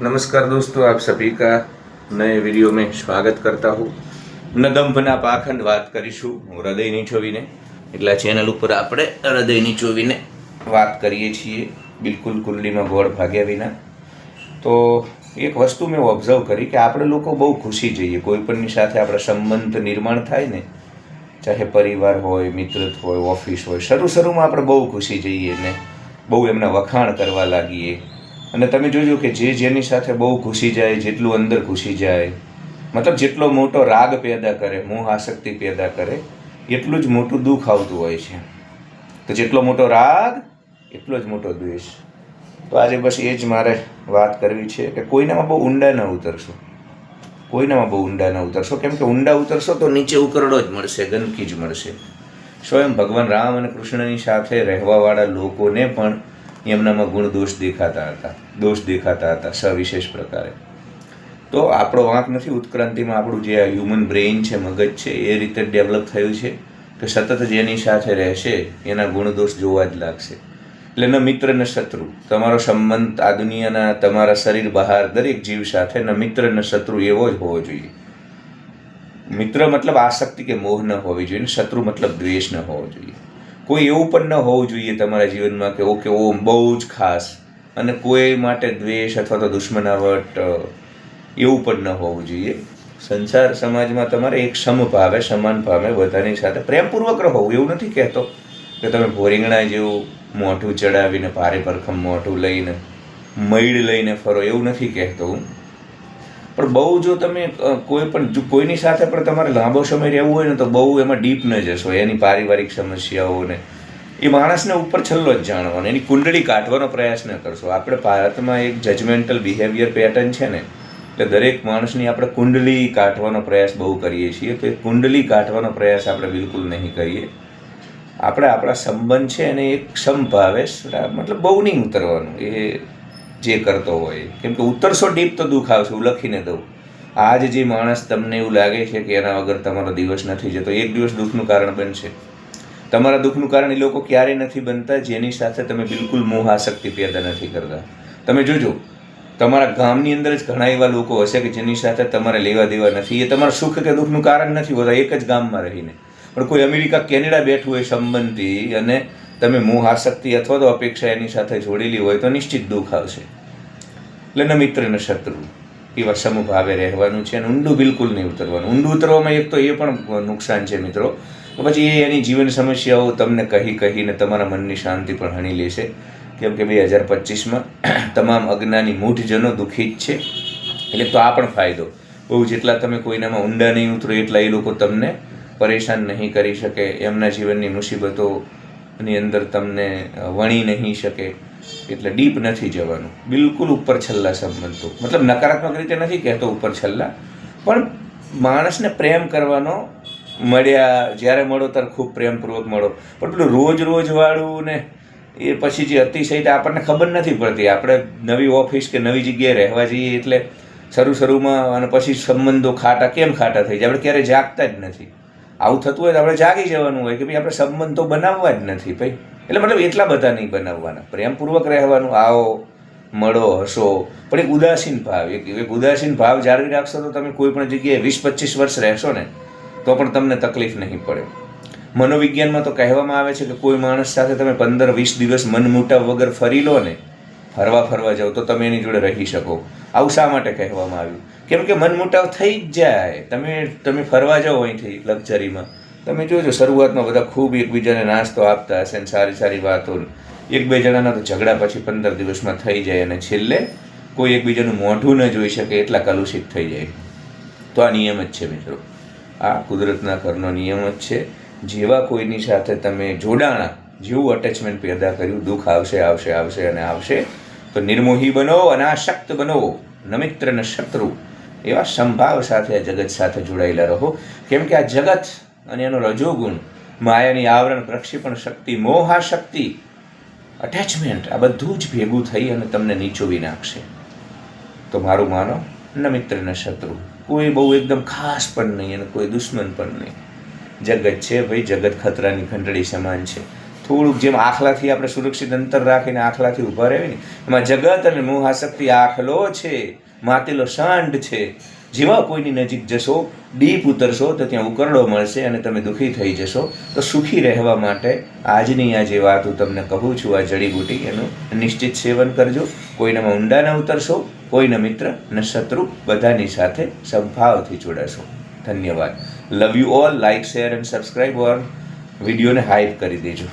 नमस्कार दोस्तों आप सभी का नए वीडियो में स्वागत करता हूँ નદંભના પાખંડ વાત કરીશું હૃદયની ચોવીને એટલે આ ચેનલ ઉપર આપણે હૃદયની ચોવીને વાત કરીએ છીએ બિલકુલ કુંડલીમાં ગોળ ભાગ્યા વિના તો એક વસ્તુ મેં ઓબ્ઝર્વ કરી કે આપણે લોકો બહુ ખુશી જઈએ કોઈ પણની સાથે આપણે સંબંધ નિર્માણ થાય ને ચાહે પરિવાર હોય મિત્ર હોય ઓફિસ હોય શરૂ શરૂમાં આપણે બહુ ખુશી જઈએ ને બહુ એમના વખાણ કરવા લાગીએ અને તમે જોજો કે જે જેની સાથે બહુ ઘૂસી જાય, જેટલું અંદર ઘૂસી જાય, મતલબ જેટલો મોટો રાગ પેદા કરે, મોહ આસક્તિ પેદા કરે, એટલું જ મોટું દુઃખ આવતું હોય છે. તો જેટલો મોટો રાગ, એટલો જ મોટો દ્વેષ. તો આજે બસ એ જ મારે વાત કરવી છે કે કોઈનામાં બહુ ઊંડા ન ઉતરશો. કોઈનામાં બહુ ઊંડા ન ઉતરશો. કેમ કે ઊંડા ઉતરશો તો નીચે ઉકરડો જ મળશે, ગંદકી જ મળશે. સ્વયં ભગવાન રામ અને કૃષ્ણની સાથે રહેવાવાળા લોકોને પણ એમનામાં ગુણ દોષ દેખાતા હતા, દોષ દેખાતા હતા, સવિશેષ પ્રકારે. તો આપણો વાંક નથી, ઉત્ક્રાંતિમાં આપણું જે હ્યુમન બ્રેઇન છે, મગજ છે, એ રીતે ડેવલપ થયું છે કે સતત જેની સાથે રહેશે, એના ગુણદોષ જોવા જ લાગશે. એટલે ન મિત્ર, ન શત્રુ. તમારો સંબંધ આ દુનિયાના તમારા શરીર બહાર દરેક જીવ સાથે ન મિત્ર, ન શત્રુ એવો જ હોવો જોઈએ. મિત્ર મતલબ આસક્તિ કે મોહ ન હોવી જોઈએ શત્રુ મતલબ દ્વેષ ન હોવો જોઈએ. કોઈ એવું પણ ન હોવું જોઈએ તમારા જીવનમાં કે ઓકે ઓ બહુ જ ખાસ. અને કોઈ માટે દ્વેષ અથવા તો દુશ્મનાવટ એવું પણ ન હોવું જોઈએ. સંસાર સમાજમાં તમારે એક સમભાવે સમાન ભાવે બધાની સાથે પ્રેમપૂર્વક રહો. એવું નથી કહેતો કે તમે ભોરીંગણા જેવું મોઢું ચડાવીને ભારે ભરખમ મોઢું લઈને મૈડ લઈને ફરો. એવું નથી કહેતો હું. પણ બહુ જો તમે કોઈ પણ, જો કોઈની સાથે પણ તમારે લાંબો સમય રહેવું હોય ને તો બહુ એમાં ડીપ ન જશો. એની પારિવારિક સમસ્યાઓને. એ માણસને ઉપર છેલ્લો જ જાણવાનો. એની કુંડળી કાઢવાનો પ્રયાસ ન કરશો. આપણે ભારતમાં એક જજમેન્ટલ બિહેવિયર પેટર્ન છે ને, એટલે દરેક માણસની આપણે કુંડલી કાઢવાનો પ્રયાસ બહુ કરીએ છીએ. તો એ કુંડલી કાઢવાનો પ્રયાસ આપણે બિલકુલ નહીં કરીએ. આપણે આપણા સંબંધ છે એને એક સમભાવે મતલબ બહુ નહીં ઉતરવાનું. એ જે કરતો હોય. કેમ કે ઉતરશો ડીપ તો દુઃખ આવશે, હું લખીને દઉં. આજ જે માણસ તમને એવું લાગે છે કે એના વગર તમારો દિવસ નથી જતો, એક દિવસ દુઃખનું કારણ બનશે. તમારા દુઃખનું કારણ એ લોકો ક્યારેય નથી બનતા જેની સાથે તમે બિલકુલ મોહાશક્તિ પેદા નથી કરતા. તમે જોજો, તમારા ગામની અંદર જ ઘણા એવા લોકો હશે કે જેની સાથે તમારે લેવા દેવા નથી. એ તમારા સુખ કે દુઃખનું કારણ નથી હોતા, એક જ ગામમાં રહીને. પણ કોઈ અમેરિકા, કેનેડા બેઠું હોય સંબંધી અને તમે મોહ, આસક્તિ અથવા તો અપેક્ષા એની સાથે જોડેલી હોય તો નિશ્ચિત દુઃખ આવશે. એટલે ન મિત્ર, ને શત્રુ. એવા સમભાવે રહેવાનું છે અને ઊંડું બિલકુલ નહીં ઉતરવાનું. ઊંડું ઉતરવામાં એક તો એ પણ નુકસાન છે મિત્રો. તો પછી એ એની જીવન સમસ્યાઓ તમને કહી કહીને તમારા મનની શાંતિ પણ હણી લેશે. કેમ કે બે હજાર પચીસમાં તમામ અજ્ઞાની મૂઢજનો જ છે. એટલે તો આ પણ ફાયદો. બહુ જેટલા તમે કોઈનામાં ઊંડા નહીં ઉતરો, એટલા એ લોકો તમને પરેશાન નહીં કરી શકે. એમના જીવનની મુસીબતોની અંદર તમને વણી નહીં શકે, એટલે ડીપ નથી જવાનું. બિલકુલ ઉપર છલ્લા સંબંધો. મતલબ નકારાત્મક રીતે નથી કહેતો ઉપર છલ્લા, પણ માણસને પ્રેમ કરવાનો મળ્યા, જ્યારે મળો ત્યારે ખૂબ પ્રેમપૂર્વક મળો. પણ પેલું રોજ રોજ વાળું ને એ પછી જે અતિશય આપણને ખબર નથી પડતી. આપણે નવી ઓફિસ કે નવી જગ્યાએ રહેવા જઈએ એટલે શરૂ શરૂમાં અને પછી સંબંધો ખાટા કેમ ખાટા થઈ જાય? આપણે ક્યારેય જાગતા જ નથી. આવું થતું હોય તો આપણે જાગી જવાનું હોય કે ભાઈ આપણે સંબંધો બનાવવા જ નથી ભાઈ. એટલે મતલબ એટલા બધા નહીં બનાવવાના. પ્રેમપૂર્વક રહેવાનું, આવો, મળો, હસો. પણ એક ઉદાસીન ભાવ, એક એક ઉદાસીન ભાવ જાળવી રાખશો તો તમે કોઈ પણ જગ્યાએ વીસ, પચીસ વર્ષ રહેશો ને, તો પણ તમને તકલીફ નહીં પડે. મનોવિજ્ઞાનમાં તો કહેવામાં આવે છે કે કોઈ માણસ સાથે તમે પંદર, વીસ દિવસ મન મુટાવ વગર ફરી લો ને ફરવા ફરવા જાઓ તો તમે એની જોડે રહી શકો. આવું શા માટે કહેવામાં આવ્યું? કેમ કે મનમુટાવ થઈ જ જાય. તમે તમે ફરવા જાઓ અહીંથી લક્ઝરીમાં. તમે જોજો, શરૂઆતમાં બધા ખૂબ એકબીજાને નાસ્તો આપતા હશે ને સારી સારી વાતો એક બે જણાના તો ઝઘડા પછી પંદર દિવસમાં થઈ જાય અને છેલ્લે કોઈ એકબીજાનું મોઢું ન જોઈ શકે એટલા કલુષિત થઈ જાય. તો આ નિયમ જ છે મિત્રો. આ કુદરતના ઘરનો નિયમ જ છે. જેવા કોઈની સાથે તમે જોડાણા જેવું અટેચમેન્ટ પેદા કર્યું, દુઃખ આવશે આવશે આવશે અને આવશે. તો નિર્મોહી બનો, અનાશક્ત બનો, નમિત્ર મિત્ર ન શત્રુ. એવા સંભાવ સાથે આ જગત સાથે જોડાયેલા રહો. કેમ કે આ જગત અને એનો રજોગુણ, માયાની આવરણ, પ્રક્ષેપણ શક્તિ મોહા શક્તિ અટેચમેન્ટ આ બધું જ ભેગું થઈ અને તમને નીચોવી નાખશે તો મારું માનો ન મિત્ર ન શત્રુ. કોઈ બહુ એકદમ ખાસ પણ નહીં અને કોઈ દુશ્મન પણ નહીં. જગત છે, ભાઈ, જગત ખતરાની ઘંટડી સમાન છે. થોડુંક જેમ આખલાથી આપણે સુરક્ષિત અંતર રાખીને આખલાથી ઊભા રહેવી ને એમાં જગત અને મોહ આસક્તિ આખલો છે માતેલો શાંડ છે. જેવા કોઈની નજીક જશો, ડીપ ઉતરશો, તો ત્યાં ઉકરડો મળશે અને તમે દુઃખી થઈ જશો. તો સુખી રહેવા માટે આજની આ જે વાત હું તમને કહું છું, આ જડીબુટી એનું નિશ્ચિત સેવન કરજો. કોઈનામાં ઊંડા ન ઉતરશો, કોઈના મિત્ર ને શત્રુ, બધાની સાથે સદભાવથી જોડાશો. ધન્યવાદ. Love you all like share and subscribe or વિડીયોને હાઈપ કરી દેજો.